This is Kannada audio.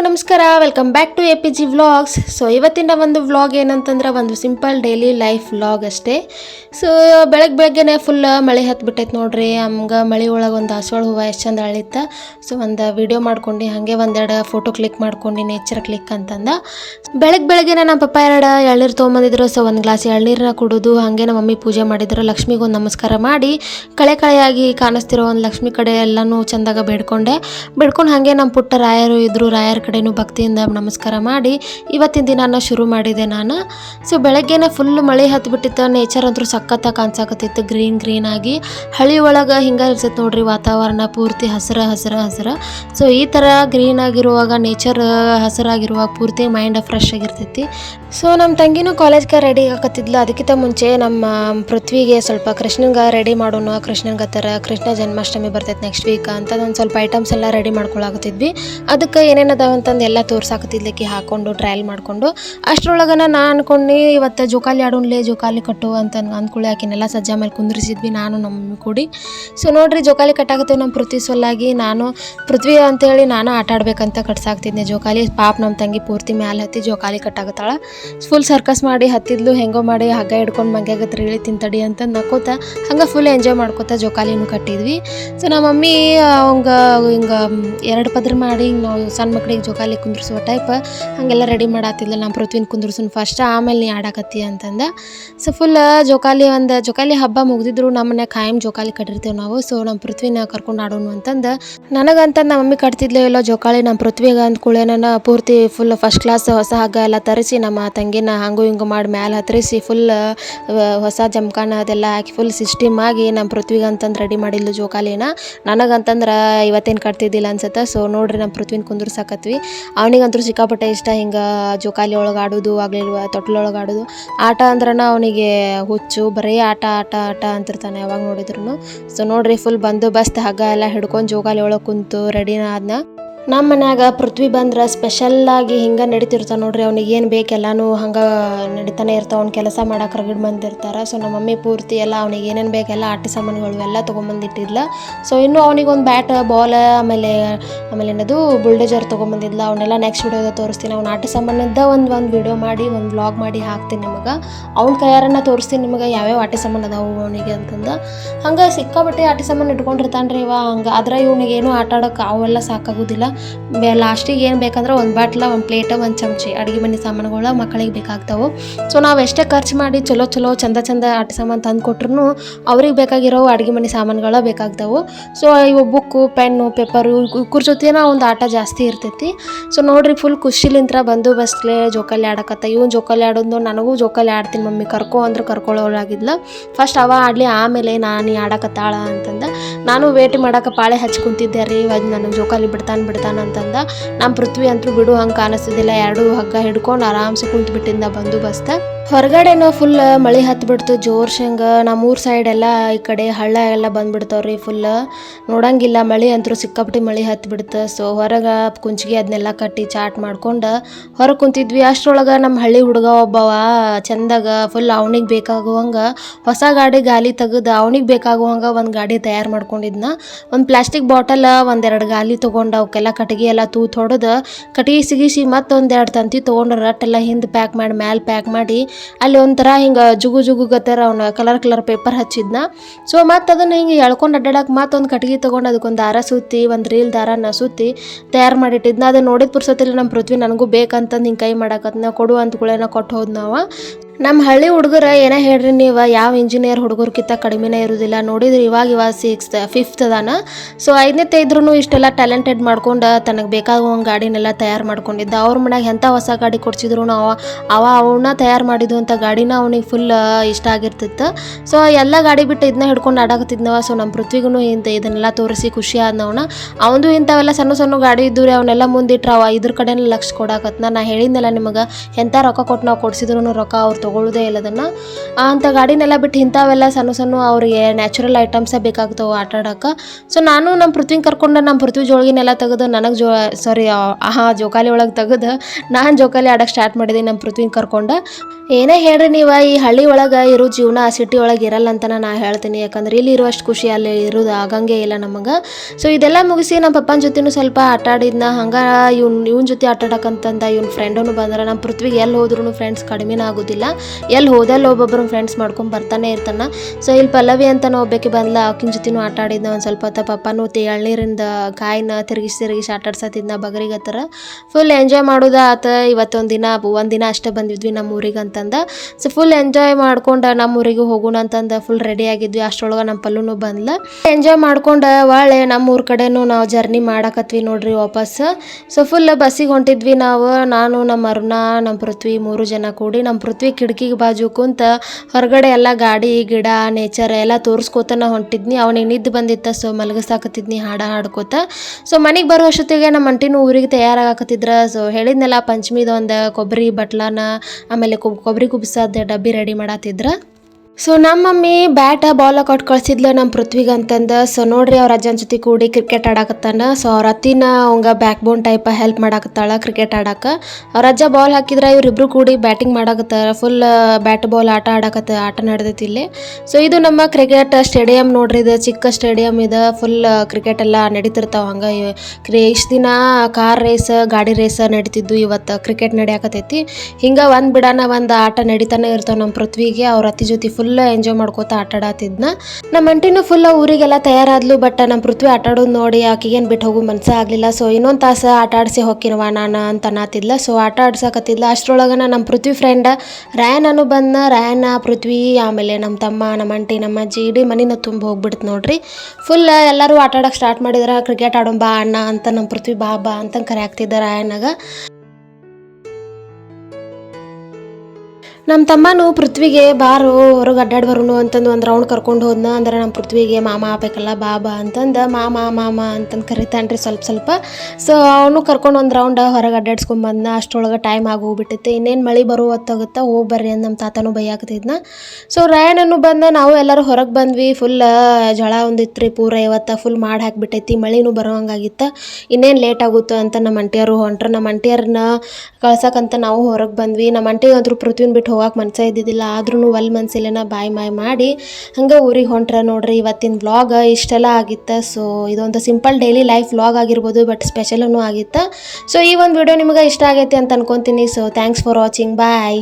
ಎಲ್ರಿಗೂ ನಮಸ್ಕಾರ. Welcome back to A P G vlogs so ಇವತ್ತಿನ ಒಂದು ವ್ಲಾಗ್ ಏನಂತಂದ್ರೆ ಒಂದು ಸಿಂಪಲ್ ಡೈಲಿ ಲೈಫ್ ವ್ಲಾಗ್ ಅಷ್ಟೇ. ಸೊ ಬೆಳಗ್ಗೆ ಬೆಳಗ್ಗೆನೆ ಫುಲ್ ಮಳೆ ಹತ್ಬಿಟ್ಟೈತೆ ನೋಡ್ರಿ. ನಮ್ಗೆ ಮಳೆ ಒಳಗೆ ಒಂದು ದಾಸವಾಳ ಹೂವು ಎಷ್ಟು ಚಂದ ಅಳಿತ್ತ ಸೊ ಒಂದು ವಿಡಿಯೋ ಮಾಡ್ಕೊಂಡು, ಹಾಗೆ ಒಂದೆರಡು ಫೋಟೋ ಕ್ಲಿಕ್ ಮಾಡ್ಕೊಂಡು ನೇಚರ್ ಕ್ಲಿಕ್ ಅಂತಂದ. ಬೆಳಗ್ಗೆ ಬೆಳಗ್ಗೆನೇ ನಮ್ಮ ಪಪ್ಪ ಎರಡು ಎಳ್ನೀರು ತೊಗೊಂಬಂದಿದ್ರು. ಸೊ ಒಂದು ಗ್ಲಾಸ್ ಎಳ್ನೀರನ್ನ ಕುಡಿದು, ಹಾಗೆ ನಮ್ಮ ಮಮ್ಮಿ ಪೂಜೆ ಮಾಡಿದ್ರು. ಲಕ್ಷ್ಮಿಗೆ ಒಂದು ನಮಸ್ಕಾರ ಮಾಡಿ, ಕಳೆ ಕಳೆಯಾಗಿ ಕಾಣಿಸ್ತಿರೋ ಒಂದು ಲಕ್ಷ್ಮಿ ಕಡೆ ಎಲ್ಲನೂ ಚಂದಾಗ ಬೇಡ್ಕೊಂಡೆ. ಬೇಡ್ಕೊಂಡು ಹಾಗೆ ನಮ್ಮ ಪುಟ್ಟ ರಾಯರು ಇದ್ರು, ರಾಯರ ಕಡೆನೂ ಭಕ್ತಿಯಿಂದ ನಮಸ್ಕಾರ ಮಾಡಿ ಇವತ್ತಿನ ದಿನಾನ ಶುರು ಮಾಡಿದೆ ನಾನು. ಸೊ ಬೆಳಗ್ಗೆನೇ ಫುಲ್ ಮಳೆ ಹತ್ಬಿಟ್ಟಿತ್ತು. ನೇಚರ್ ಅಂತೂ ಸಖತ್ತಾಗಿ ಕಾಣಿಸಾಕತ್ತಿತ್ತು. ಗ್ರೀನ್ ಗ್ರೀನ್ ಆಗಿ ಹಳ್ಳಿ ಒಳಗೆ ಹಿಂಗೆ ಇರ್ತೈತೆ ನೋಡ್ರಿ ವಾತಾವರಣ ಪೂರ್ತಿ ಹಸಿರು ಹಸಿರು ಹಸಿರು. ಸೊ ಈ ಥರ ಗ್ರೀನ್ ಆಗಿರುವಾಗ ನೇಚರ್ ಹಸಿರಾಗಿರುವಾಗ ಪೂರ್ತಿ ಮೈಂಡ್ ಫ್ರೆಶ್ ಆಗಿರ್ತೈತಿ. ಸೊ ನಮ್ಮ ತಂಗಿನೂ ಕಾಲೇಜ್ಗೆ ರೆಡಿ ಆಗತ್ತಿದ್ಲು ಅದಕ್ಕಿಂತ ಮುಂಚೆ ನಮ್ಮ ಪೃಥ್ವಿಗೆ ಸ್ವಲ್ಪ ಕೃಷ್ಣಂಗೆ ರೆಡಿ ಮಾಡೋಣ, ಕೃಷ್ಣಂಗೆ ಥರ ಕೃಷ್ಣ ಜನ್ಮಾಷ್ಟಮಿ ಬರ್ತೈತೆ ನೆಕ್ಸ್ಟ್ ವೀಕ್ ಅಂತ ಒಂದು ಸ್ವಲ್ಪ ಐಟಮ್ಸ್ ಎಲ್ಲ ರೆಡಿ ಮಾಡ್ಕೊಳಕತ್ತಿದ್ವಿ. ಅದಕ್ಕೆ ಏನೇನು ಅದಾವ ಅಂತಂದು ಎಲ್ಲ ತೋರ್ಸಾಕತ್ತಿದ್ಲಿಕ್ಕೆ ಹಾಕೊಂಡು ಟ್ರಯಲ್ ಮಾಡಿಕೊಂಡು. ಅಷ್ಟರೊಳಗನ ನಾ ಅನ್ಕೊಂಡು, ಇವತ್ತು ಜೋಕಾಲಿ ಆಡೋನ್ಲೆ ಜೋಕಾಲಿ ಕಟ್ಟು ಅಂತ ಅಂದ್ಕೊಳ್ಳಿ ಆಕಿನೆಲ್ಲ ಸಜ್ಜಾ ಮೇಲೆ ಕುಂದ್ರಿಸಿದ್ವಿ ನಾನು ನಮ್ಮ ಕೂಡಿ. ಸೊ ನೋಡ್ರಿ, ಜೋಕಾಲಿ ಕಟ್ಟಾಕತ್ತೇವೆ ನಮ್ಮ ಪೃಥ್ವಿ ಸೊಲ್ಲಾಗಿ. ನಾನು ಪೃಥ್ವಿ ಅಂತೇಳಿ ನಾನು ಆಟ ಆಡ್ಬೇಕಂತ ಕಟ್ಸಾಕ್ತಿದ್ದೆ ಜೋಕಾಲಿ ಪಾಪ ನಮ್ಮ ತಂಗಿ ಪೂರ್ತಿ ಮ್ಯಾಲೆ ಹತ್ತಿ ಜೋಕಾಲಿ ಕಟ್ಟಾಕತ್ತಾಳ. ಫುಲ್ ಸರ್ಕಸ್ ಮಾಡಿ ಹತ್ತಿದ್ಲು, ಹೆಂಗೋ ಮಾಡಿ ಹಗ್ಗ ಹಿಡ್ಕೊಂಡು ಮಂಗ್ಯಾಗತ್ರ ಹೇಳಿ ತಿಂತಡಿ ಅಂತ ನಕ್ಕೋತ, ಹಂಗೆ ಫುಲ್ ಎಂಜಾಯ್ ಮಾಡ್ಕೋತ ಜೋಕಾಲಿನೂ ಕಟ್ಟಿದ್ವಿ. ಸೊ ನಮ್ಮ ಮಮ್ಮಿ ಅವಂಗೆ ಹಿಂಗೆ, ಎರಡು ಪದ್ರ ಮಾಡಿ ಹಿಂಗೆ ನಾವು ಸಣ್ಣ ಮಕ್ಳಿಗೆ ಜೋಕಾಲಿ ಕುಂದ್ರಿಸುವ ಟೈಪ್ ಹಂಗೆಲ್ಲ ರೆಡಿ ಮಾಡಾತಿದ್ಲ ನಮ್ಮ ಪೃಥ್ವಿನ ಕುಂದ್ರಸನ್ ಫಸ್ಟ್ ಆಮೇಲೆ ನೀ ಆಡಾಕತ್ತಿ ಅಂತಂದ. ಸೊ ಫುಲ್ ಜೋಕಾಲಿ ಒಂದು, ಜೋಕಾಲಿ ಹಬ್ಬ ಮುಗಿದಿದ್ರು ನಮ್ಮನೆ ಖಾಯಂ ಜೋಕಾಲಿ ಕಟ್ಟಿರ್ತೇವೆ ನಾವು. ಸೊ ನಮ್ಮ ಪೃಥ್ವಿನ ಕರ್ಕೊಂಡು ಆಡೋಣ ಅಂತಂದು. ನನಗಂತ ನಮ್ಮ ಮಮ್ಮಿ ಕಟ್ತಿದ್ಲು ಇಲ್ಲೋ ಜೋಕಾಲಿ ನಮ್ಮ ಪೃಥ್ವಿಗೆ ಅಂದ್ಕೂಳೆ ನಾನು ಪೂರ್ತಿ ಫುಲ್ ಫಸ್ಟ್ ಕ್ಲಾಸ್ ಹೊಸ ಹಗ್ಗ ಎಲ್ಲ ತರಿಸಿ ನಮ್ಮ ತಂಗಿನ ಹಂಗು ಹಿಂಗು ಮಾಡಿ ಮ್ಯಾಲೆ ಹತ್ತರಿಸಿ ಫುಲ್ ಹೊಸ ಜಮಖಾನ ಅದೆಲ್ಲ ಹಾಕಿ ಫುಲ್ ಸಿಸ್ಟಮ್ ಆಗಿ ನಮ್ಮ ಪೃಥ್ವಿಗೆ ಅಂತಂದು ರೆಡಿ ಮಾಡಿದ್ಲು ಜೋಕಾಲಿನ. ನನಗಂತಂದ್ರೆ ಇವತ್ತೇನು ಕಟ್ತಿದ್ದಿಲ್ಲ ಅನ್ಸತ್ತೆ. ಸೊ ನೋಡ್ರಿ ನಮ್ಮ ಪೃಥ್ವಿನ ಕುಂದ್ರಸಾಕತ್ವಿ. ಅವನಿಗಂತೂ ಸಿಕ್ಕಾಪಟ್ಟೆ ಇಷ್ಟ. ಹಿಂಗೆ ಜೋಕಾಲಿ ಒಳಗೆ ಆಡೋದು ಆಗಲಿಲ್ವ ತೊಟ್ಲೊಳಗೆ ಆಡೋದು ಆಟ ಅಂದ್ರನ ಅವನಿಗೆ ಹುಚ್ಚು. ಬರೀ ಆಟ ಆಟ ಆಟ ಅಂತಿರ್ತಾನೆ ಯಾವಾಗ ನೋಡಿದ್ರು ಸೊ ನೋಡ್ರಿ ಫುಲ್ ಬಂದು ಬಂದೋಬಸ್ತ್, ಹಗ್ಗ ಎಲ್ಲ ಹಿಡ್ಕೊಂಡು ಜೋಕಾಲಿ ಒಳಗೆ ಕುಂತು ರೆಡಿನ ಆದ್ನ. ನಮ್ಮ ಮನ್ಯಾಗ ಪೃಥ್ವಿ ಬಂದ್ರೆ ಸ್ಪೆಷಲ್ಲಾಗಿ ಹಿಂಗೆ ನಡೀತಿರ್ತಾವೆ ನೋಡ್ರಿ, ಅವ್ನಿಗೆ ಏನು ಬೇಕೆಲ್ಲಾನು ಹಂಗೆ ನಡೀತಾನೆ ಇರ್ತಾವ, ಅವ್ನು ಕೆಲಸ ಮಾಡಕ್ಕೆ ರಗಡ್ ಬಂದಿರ್ತಾರೆ ಸೊ ನಮ್ಮ ಮಮ್ಮಿ ಪೂರ್ತಿ ಎಲ್ಲ ಅವ್ನಿಗೆ ಏನೇನು ಬೇಕೆಲ್ಲ ಆಟ ಸಾಮಾನುಗಳು ಎಲ್ಲ ತೊಗೊಂಬಂದಿಟ್ಟಿದ್ಲ ಸೊ ಇನ್ನೂ ಅವ್ನಿಗೆ ಒಂದು ಬ್ಯಾಟ್ ಬಾಲ್ ಆಮೇಲೆ ಆಮೇಲೆ ಏನದು ಬುಲ್ಡೇಜರ್ ತೊಗೊಂಬಂದಿದ್ಲ. ಅವನ್ನೆಲ್ಲ ನೆಕ್ಸ್ಟ್ ವಿಡಿಯೋದಾಗ ತೋರಿಸ್ತೀನಿ. ಅವ್ನು ಆಟ ಸಾಮಾನಿಂದ ಒಂದು ಒಂದು ವಿಡಿಯೋ ಮಾಡಿ, ಒಂದು ವ್ಲಾಗ್ ಮಾಡಿ ಹಾಕ್ತೀನಿ ನಿಮಗೆ. ಅವ್ನ ಕೈಯಾರನ್ನ ತೋರಿಸ್ತೀನಿ ನಿಮಗೆ ಯಾವ್ಯಾವ ಆಟ ಸಾಮಾನು ಅದಾವು ಅವನಿಗೆ ಅಂತಂದು. ಹಂಗೆ ಸಿಕ್ಕಾಬಟ್ಟೆ ಆಟ ಸಾಮಾನು ಇಟ್ಕೊಂಡಿರ್ತಾನೆ ರೀ ಇವ. ಹಂಗೆ ಆದ್ರೆ ಇವನಿಗೆ ಏನೂ ಆಟ ಆಡೋಕೆ ಅವೆಲ್ಲ ಸಾಕಾಗೋದಿಲ್ಲ. ಲಾಸ್ಟಿಗೆ ಏನು ಬೇಕಂದ್ರೆ ಒಂದು ಬಾಟ್ಲ, ಒಂದು ಪ್ಲೇಟ, ಒಂದು ಚಮಚಿ ಅಡುಗೆ ಮನೆ ಸಾಮಾನುಗಳು ಮಕ್ಕಳಿಗೆ ಬೇಕಾಗ್ತಾವೆ. ಸೊ ನಾವು ಎಷ್ಟೇ ಖರ್ಚು ಮಾಡಿ ಚಲೋ ಚಲೋ, ಚಂದ ಚಂದ ಆಟ ಸಾಮಾನು ತಂದು ಕೊಟ್ರು ಅವ್ರಿಗೆ ಬೇಕಾಗಿರೋ ಅಡುಗೆ ಮನೆ ಸಾಮಾನುಗಳು ಬೇಕಾಗ್ತಾವೆ. ಸೊ ಇವು ಬುಕ್ಕು, ಪೆನ್ನು, ಪೇಪರು ಇವ್ರ ಜೊತೆನ ಒಂದು ಆಟ ಜಾಸ್ತಿ ಇರ್ತೈತಿ. ಸೊ ನೋಡ್ರಿ ಫುಲ್ ಖುಷಿಲಿಂತ್ರ ಬಂದು ಬಸ್ಲೆ ಜೋಕಾಲಿ ಆಡಕತ್ತ. ಇವ್ನು ಜೋಕಾಲಿ ಆಡೋದು ನನಗೂ ಜೋಕಾಲಿ ಆಡ್ತೀನಿ, ಮಮ್ಮಿ ಕರ್ಕೊ ಅಂದ್ರೆ ಕರ್ಕೊಳ್ಳೋಳಾಗಿದ್ಲ ಫಸ್ಟ್ ಅವ ಆಡಲಿ, ಆಮೇಲೆ ನಾನು ಆಡಕತ್ತಾಳ ಅಂತಂದ. ನಾನು ವೇಟ್ ಮಾಡಕ್ಕೆ ಪಾಳೆ ಹಚ್ಕೊಂತಿದ್ದೆ ಕುಂತಿದ್ದೆ ರೀ, ಇವಾಗ ನನಗೆ ಜೋಕಾಲಿ ಬಿಡ್ತಾನೆ ಬಿಡ್ತಾನೆ ಅಂತಂದ ನಮ್ಮ ಪೃಥ್ವಿ ಅಂತೂ ಬಿಡು, ಹಂಗೆ ಕಾಣಿಸ್ತಿದ್ದಿಲ್ಲ. ಎರಡು ಹಗ್ಗ ಹಿಡ್ಕೊಂಡು ಆರಾಮ್ಸೆ ಕುಂತು ಬಿಟ್ಟಿಂದ ಬಂದು ಬಸ್ತ. ಹೊರಗಡೆನೂ ಫುಲ್ ಮಳೆ ಹತ್ಬಿಡ್ತು ಜೋರ್ಸಂಗ ನಮ್ಮೂರ ಸೈಡ್ ಎಲ್ಲ ಈ ಕಡೆ ಹಳ್ಳ ಎಲ್ಲ ಬಂದ್ಬಿಡ್ತಾವ್ರಿ ಫುಲ್ ನೋಡಂಗಿಲ್ಲ, ಮಳೆ ಅಂತೂ ಸಿಕ್ಕಾಪಟ್ಟಿ ಮಳೆ ಹತ್ಬಿಡ್ತು. ಸೊ ಹೊರಗೆ ಕುಂಚಿಗೆ ಅದನ್ನೆಲ್ಲ ಕಟ್ಟಿ ಚಾಟ್ ಮಾಡ್ಕೊಂಡು ಹೊರಗೆ ಕುಂತಿದ್ವಿ. ಅಷ್ಟರೊಳಗೆ ನಮ್ಮ ಹಳ್ಳಿ ಹುಡುಗ ಒಬ್ಬವ ಚಂದಾಗ ಫುಲ್ ಅವನಿಗೆ ಬೇಕಾಗುವಂಗೆ ಹೊಸ ಗಾಡಿ ಗಾಲಿ ತೆಗೆದು ಅವನಿಗೆ ಬೇಕಾಗುವಂಗೆ ಒಂದು ಗಾಡಿ ತಯಾರು ಮಾಡ್ಕೊಂಡಿದ್ನ. ಒಂದು ಪ್ಲಾಸ್ಟಿಕ್ ಬಾಟಲ್ ಒಂದೆರಡು ಗಾಲಿ ತೊಗೊಂಡು ಅವಕ್ಕೆಲ್ಲ ಕಟ್ಟಿಗೆ ಎಲ್ಲ ತೂತ್ ಹೊಡೆದು ಕಟ್ಟಿಗೆ ಸಿಗಿಸಿ ಮತ್ತೊಂದೆರಡು ತಂತಿ ತೊಗೊಂಡು ರಟ್ಟೆಲ್ಲ ಹಿಂದೆ ಪ್ಯಾಕ್ ಮಾಡಿ, ಮ್ಯಾಲೆ ಪ್ಯಾಕ್ ಮಾಡಿ ಅಲ್ಲಿ ಒಂಥರ ಹಿಂಗೆ ಜುಗು ಜುಗು ಗತ್ತರ ಅವನ ಕಲರ್ ಕಲರ್ ಪೇಪರ್ ಹಚ್ಚಿದ್ನ. ಸೊ ಮತ್ತು ಅದನ್ನು ಹಿಂಗೆ ಎಳ್ಕೊಂಡು ಅಡ್ಡಾಡಕ್ಕೆ ಒಂದು ಕಟ್ಗೆ ತೊಗೊಂಡು ಅದಕ್ಕೊಂದು ದಾರ ಸುತ್ತಿ, ಒಂದು ರೀಲ್ ದಾರನ ಸುತ್ತಿ ತಯಾರು ಮಾಡಿಟ್ಟಿದ್ನ. ಅದನ್ನು ನೋಡಿದ ಪುರ್ಸತಿಲ್ಲ ನಮ್ಮ ಪೃಥ್ವಿ ನನಗೂ ಬೇಕಂತಂದು ಹಿಂಗೆ ಕೈ ಮಾಡಕತ್ನ, ಕೊಡು ಅಂತ ಕೊಟ್ಟು ಹೋದ್ ನಾವು. ನಮ್ಮ ಹಳ್ಳಿ ಹುಡುಗರ ಏನ ಹೇಳ್ರಿ ನೀವು? ಯಾವ ಇಂಜಿನಿಯರ್ ಹುಡುಗರ್ಕಿಂತ ಕಡಿಮೆನೇ ಇರೋದಿಲ್ಲ. ನೋಡಿದ್ರೆ ಇವಾಗ ಇವಾಗ ಸಿಕ್ಸ್ ಫಿಫ್ತ್ ಅದಾನ. ಸೊ ಐದನೇ ಇದ್ರೂ ಇಷ್ಟೆಲ್ಲ ಟ್ಯಾಲೆಂಟೆಡ್ ಮಾಡ್ಕೊಂಡು ತನಗೆ ಬೇಕಾಗುವಂಗೆ ಗಾಡಿನೆಲ್ಲ ತಯಾರು ಮಾಡ್ಕೊಂಡಿದ್ದ. ಅವ್ರ ಮನ್ಯಾಗ ಎಂಥ ಹೊಸ ಗಾಡಿ ಕೊಡ್ಸಿದ್ರು ಅವ ಅವ ಅವನ್ನ ತಯಾರು ಮಾಡಿದ್ದು ಅಂತ ಗಾಡಿನ ಅವನಿಗೆ ಫುಲ್ ಇಷ್ಟ ಆಗಿರ್ತಿತ್ತು. ಸೊ ಎಲ್ಲ ಗಾಡಿ ಬಿಟ್ಟು ಇದನ್ನ ಹಿಡ್ಕೊಂಡು ಆಡಾಕತ್ತಿದ್ನವ ಸೊ ನಮ್ಮ ಪೃಥ್ವಿಗೂ ಇಂಥ ಇದನ್ನೆಲ್ಲ ತೋರಿಸಿ ಖುಷಿ ಆದ್ನವನ. ಅವನು ಇಂಥವೆಲ್ಲ ಸಣ್ಣ ಸಣ್ಣ ಗಾಡಿ ಇದ್ದು ಅವನ್ನೆಲ್ಲ ಮುಂದಿಟ್ರ ಅವ ಇದ್ರ ಕಡೆನೇ ಲಕ್ಷ ಕೊಡಾಕತ್ನ. ನಾ ಹೇಳಿದ್ನಲ್ಲ ನಿಮಗೆ ಎಂಥ ರೊಕ್ಕ ಕೊಟ್ಟು ನಾವು ಕೊಡ್ಸಿದ್ರು ರೊಕ್ಕ ಅವ್ರು ತೊಗೊಳ್ಳೋದೇ ಇಲ್ಲ ಅದನ್ನು ಅಂಥ ಗಾಡಿನೆಲ್ಲ ಬಿಟ್ಟು ಇಂಥವೆಲ್ಲ ಸಣ್ಣ ಸಣ್ಣ ಅವ್ರಿಗೆ ನ್ಯಾಚುರಲ್ ಐಟಮ್ಸೇ ಬೇಕಾಗ್ತಾವೆ ಆಟ ಆಡೋಕೆ ಸೊ ನಾನು ನಮ್ಮ ಪೃಥ್ವಿನ ಕರ್ಕೊಂಡು ನಮ್ಮ ಪೃಥ್ವಿ ಜೋಳಿಗೆನೆಲ್ಲ ತೆಗೆದು ನನಗೆ ಜೋ ಸಾರಿ ಆಹಾ ಜೋಕಾಲಿ ಒಳಗೆ ತೆಗೆದು ನಾನು ಜೋಕಾಲಿ ಆಡೋಕೆ ಸ್ಟಾರ್ಟ್ ಮಾಡಿದ್ದೀನಿ ನಮ್ಮ ಪೃಥ್ವಿನ ಕರ್ಕೊಂಡು. ಏನೇ ಹೇಳ್ರಿ ನೀವು, ಈ ಹಳ್ಳಿ ಒಳಗೆ ಇರೋ ಜೀವನ ಸಿಟಿ ಒಳಗೆ ಇರಲ್ಲ ಅಂತ ನಾ ಹೇಳ್ತೀನಿ. ಯಾಕಂದ್ರೆ ಇಲ್ಲಿ ಇರುವಷ್ಟು ಖುಷಿ, ಅಲ್ಲಿ ಇರೋದು ಆಗಂಗೆ ಇಲ್ಲ ನಮಗೆ. ಸೊ ಇದೆಲ್ಲ ಮುಗಿಸಿ ನಮ್ಮ ಪಪ್ಪನ ಜೊತೆನೂ ಸ್ವಲ್ಪ ಆಟ ಆಡಿದ್ನ. ಹಂಗೆ ಇವ್ನ ಇವ್ನ ಜೊತೆ ಆಟ ಆಡಕ್ಕಂತಂದ ಇವ್ನ ಫ್ರೆಂಡನು ಬಂದ್ರೆ, ನಮ್ಮ ಪೃಥ್ವಿಗೆ ಎಲ್ಲಿ ಹೋದ್ರೂ ಫ್ರೆಂಡ್ಸ್ ಕಡಿಮೆನೇ ಆಗೋದಿಲ್ಲ. ಎಲ್ಲಿ ಹೋದಲ್ಲಿ ಒಬ್ಬೊಬ್ಬರು ಫ್ರೆಂಡ್ಸ್ ಮಾಡ್ಕೊಂಡು ಬರ್ತಾನೆ ಇರ್ತಾನೆ. ಸೊ ಇಲ್ಲಿ ಪಲ್ಲವಿ ಅಂತ ಒಬ್ಬಕ್ಕೆ ಬಂದ್ಲ, ಆಕಿನ ಜೊತೆನೂ ಆಟ ಆಡಿದ್ನ ಒಂದು ಸ್ವಲ್ಪ ಹೊತ್ತ. ಪಪ್ಪನೂ ಎಳ್ನೀರಿಂದ ಕಾಯಿನ ತಿರುಗಿಸಿ ತಿರುಗಿಸಿ ಆಟ ಆಡ್ಸತ್ತಿದ್ನ ಬಗರಿಗತ್ತರ ಫುಲ್ ಎಂಜಾಯ್ ಮಾಡೋದ ಆತ. ಇವತ್ತೊಂದು ದಿನ, ಒಂದು ದಿನ ಅಷ್ಟೇ ಬಂದಿದ್ವಿ ನಮ್ಮ ಊರಿಗೆ ಅಂತಂದ. ಸೊ ಫುಲ್ ಎಂಜಾಯ್ ಮಾಡ್ಕೊಂಡು ನಮ್ಮ ಊರಿಗೆ ಹೋಗೋಣ ಅಂತಂದ. Full ready ಆಗಿದ್ವಿ. ಅಷ್ಟೊಳಗೆ ನಮ್ಮ ಪಲ್ಲುನು ಬಂದ್ಲ. ಎಂಜಾಯ್ ಮಾಡ್ಕೊಂಡು ಒಳ್ಳೆ ನಮ್ಮ ಊರ ಕಡೆನೂ ನಾವು ಜರ್ನಿ ಮಾಡಕತ್ವಿ ನೋಡ್ರಿ ವಾಪಸ್. ಸೊ ಫುಲ್ ಬಸ್ಸಿಗೆ ಹೊಂಟಿದ್ವಿ ನಾವು. ನಾನು ನಮ್ಮ ಅರುಣ ನಮ್ಮ ಪೃಥ್ವಿ ಮೂರು ಜನ ಕೂಡಿ. ನಮ್ಮ ಪೃಥ್ವಿ ಕಿಟಕಿಗೆ ಬಾಜು ಕುಂತ ಹೊರಗಡೆ ಎಲ್ಲ ಗಾಡಿ, ಗಿಡ ನೇಚರ್ ಎಲ್ಲ ತೋರಿಸ್ಕೋತ ನಾ ಹೊಂಟಿದ್ನಿ. ಅವನಿಗೆ ನಿದ್ದು ಬಂದಿತ್ತ, ಸೊ ಮಲಗಿಸಾಕತ್ತಿದ್ನಿ, ಹಾಡ ಹಾಡ್ಕೋತ. ಸೊ ಮನೆಗೆ ಬರೋ ಅಷ್ಟೊತ್ತಿಗೆ ನಮ್ಮ ಅಂಟಿನೂ ಊರಿಗೆ ತಯಾರಾಗಕತ್ತಿದ್ರ. ಸೊ ಹೇಳಿದ್ನಲ್ಲ ಪಂಚಮಿದ ಒಂದು ಕೊಬ್ಬರಿ ಬಟ್ಲಾನ, ಆಮೇಲೆ ಕೊಬ್- ಕೊಬ್ಬರಿ ಕುಬ್ಸದ ಡಬ್ಬಿ ರೆಡಿ ಮಾಡತ್ತಿದ್ರ ಸೊ ನಮ್ಮ ಮಮ್ಮಿ ಬ್ಯಾಟ ಬಾಲ್ ಕೊಟ್ಟು ಕಳ್ಸಿದ್ಲು ನಮ್ಮ ಪೃಥ್ವಿಗೆ ಅಂತಂದು. ಸೊ ನೋಡ್ರಿ ಅವ್ರ ಅಜ್ಜನ ಜೊತೆ ಕೂಡಿ ಕ್ರಿಕೆಟ್ ಆಡಾಕತ್ತಾನ. ಸೊ ಅವ್ರ ಅತ್ತಿನ ಅವಂಗ ಬ್ಯಾಕ್ ಬೋನ್ ಟೈಪ್ ಹೆಲ್ಪ್ ಮಾಡಾಕತ್ತಾಳ ಕ್ರಿಕೆಟ್ ಆಡಾಕ. ಅವ್ರ ಅಜ್ಜ ಬಾಲ್ ಹಾಕಿದ್ರೆ ಇವ್ರಿಬ್ರು ಕೂಡಿ ಬ್ಯಾಟಿಂಗ್ ಮಾಡಾಕತ್ತಾರ. ಫುಲ್ ಬ್ಯಾಟ್ ಬಾಲ್ ಆಟ ಆಡಾಕತ್ತ, ಆಟ ನಡೆದೈತಿ ಇಲ್ಲಿ. ಸೊ ಇದು ನಮ್ಮ ಕ್ರಿಕೆಟ್ ಸ್ಟೇಡಿಯಂ ನೋಡ್ರಿ, ಇದು ಚಿಕ್ಕ ಸ್ಟೇಡಿಯಂ ಇದು. ಫುಲ್ ಕ್ರಿಕೆಟ್ ಎಲ್ಲ ನಡೀತಿರ್ತಾವ ಹಂಗೆ. ಇಷ್ಟು ದಿನ ಕಾರ್ ರೇಸ್ ಗಾಡಿ ರೇಸ್ ನಡೀತಿದ್ದು ಇವತ್ತು ಕ್ರಿಕೆಟ್ ನಡಿಯಾಕತೈತಿ. ಹಿಂಗೆ ಒಂದು ಬಿಡಾನ ಒಂದು ಆಟ ನಡೀತಾನೆ ಇರ್ತಾವ ನಮ್ಮ ಪೃಥ್ವಿಗೆ. ಅವ್ರ ಅತಿ ಜೊತೆ ಫುಲ್ ಎಂಜಾಯ್ ಮಾಡ್ಕೋತ ಆಟ ನಮ್ಮ ಅಂಟಿನೂ ಫುಲ್ ಊರಿಗೆಲ್ಲ ತಯಾರಾದ್ಲು ಬಟ್ ನಮ್ಮ ಪೃಥ್ವಿ ಆಟ ನೋಡಿ ಆಕಿಗೇನು ಬಿಟ್ಟು ಹೋಗು ಮನ್ಸ ಆಗಲಿಲ್ಲ. ಸೊ ಇನ್ನೊಂದು ತಾಸ ಆಟ ಆಡಿಸಿ ಹೋಗಿರುವ ನಾನು ಅಂತ ಅನ್ನತ್ತಿದ್ಲ ಸೊ ಆಟ ಆಡ್ಸಕತ್ತಿದ್ಲ ಅಷ್ಟ್ರೊಳಗನ ನಮ್ಮ ಪೃಥ್ವಿ ಫ್ರೆಂಡ್ ರಾಯನನು ಬಂದ ರಾಯನ, ಪೃಥ್ವಿ, ಆಮೇಲೆ ನಮ್ಮ ತಮ್ಮ ನಮ್ಮ ಅಂಟಿ ನಮ್ಮ ಅಜ್ಜಿ ಇಡೀ ಮನಿನ ತುಂಬ ಹೋಗ್ಬಿಡ್ತು ನೋಡ್ರಿ. ಫುಲ್ ಎಲ್ಲರೂ ಆಟ ಸ್ಟಾರ್ಟ್ ಮಾಡಿದ್ರ ಕ್ರಿಕೆಟ್ ಆಡೋಣ ಬಾ ಅಣ್ಣ ಅಂತ ನಮ್ಮ ಪೃಥ್ವಿ ಬಾ ಬಾ ಅಂತ ಕರೆಯಾಗ್ತಿದ್ದ ರಾಯನಾಗ. ನಮ್ಮ ತಮ್ಮನು ಪೃಥ್ವಿಗೆ ಬಾರು ಹೊರಗೆ ಅಡ್ಡಾಡಿ ಬರೋನು ಅಂತಂದು ಒಂದು ರೌಂಡ್ ಕರ್ಕೊಂಡು ಹೋದ್ನ, ಅಂದ್ರೆ ನಮ್ಮ ಪೃಥ್ವಿಗೆ ಮಾಮ ಆಗ್ಬೇಕಲ್ಲ ಬಾಬಾ ಅಂತಂದು, ಮಾಮ ಮಾಮ ಅಂತಂದು ಕರಿತಾನ್ರಿ ಸ್ವಲ್ಪ ಸ್ವಲ್ಪ. ಸೊ ಅವನು ಕರ್ಕೊಂಡು ಒಂದು ರೌಂಡ್ ಹೊರಗೆ ಅಡ್ಡಾಡ್ಸ್ಕೊಂಡ್ ಅಷ್ಟೊಳಗೆ ಟೈಮ್ ಆಗೋಗ್ಬಿಟ್ಟಿತ್ತು ಇನ್ನೇನು ಮಳೆ ಬರೋ ಹೊತ್ತಾಗುತ್ತಾ ಹೋಗಿ ಬರ್ರಿ ಅಂತ ನಮ್ಮ ತಾತನೂ ಬೈಯಾಕತಿದ್ನ ಸೊ ರಾಯಣ್ಣನು ಬಂದ ನಾವು ಎಲ್ಲರೂ ಹೊರಗೆ ಬಂದ್ವಿ ಫುಲ್ ಜಳ ಒಂದಿತ್ತು ರೀ ಪೂರ ಇವತ್ತು ಫುಲ್ ಮಾಡಿ ಹಾಕ್ಬಿಟ್ಟೈತಿ, ಮಳೆನೂ ಬರೋ ಹಂಗಾಗಿತ್ತು ಇನ್ನೇನು ಲೇಟ್ ಆಗುತ್ತೆ ಅಂತ ನಮ್ಮ ಅಂಟಿಯರು ಹೊಂಟ್ರು. ನಮ್ಮ ಅಂಟಿಯರನ್ನ ಕಳ್ಸಕ್ಕಂತ ನಾವು ಹೊರಗೆ ಬಂದ್ವಿ. ನಮ್ಮ ಅಂಟಿ ಅಂದರು ಪೃಥ್ವಿನ ಬಿಟ್ಟು ಹೋಗಕ್ಕೆ ಮನ್ಸ ಇದ್ದಿದ್ದಿಲ್ಲ. ಆದ್ರೂ ಒಲ್ ಮನ್ಸಿಲ್ಲೇನ ಬಾಯ್ ಮಾಯ್ ಮಾಡಿ ಹಂಗೆ ಊರಿಗೆ ಹೊಂಟ್ರ ನೋಡ್ರಿ ಇವತ್ತಿನ ವ್ಲಾಗ್ ಇಷ್ಟೆಲ್ಲ ಆಗಿತ್ತು. ಸೊ ಇದೊಂದು ಸಿಂಪಲ್ ಡೈಲಿ ಲೈಫ್ ವ್ಲಾಗ್ ಆಗಿರ್ಬೋದು ಬಟ್ ಸ್ಪೆಷಲೂ ಆಗಿತ್ತು. ಸೊ ಈ ಒಂದು ವಿಡಿಯೋ ನಿಮಗೆ ಇಷ್ಟ ಆಗೈತೆ ಅಂತ ಅನ್ಕೊತೀನಿ. So thanks for watching bye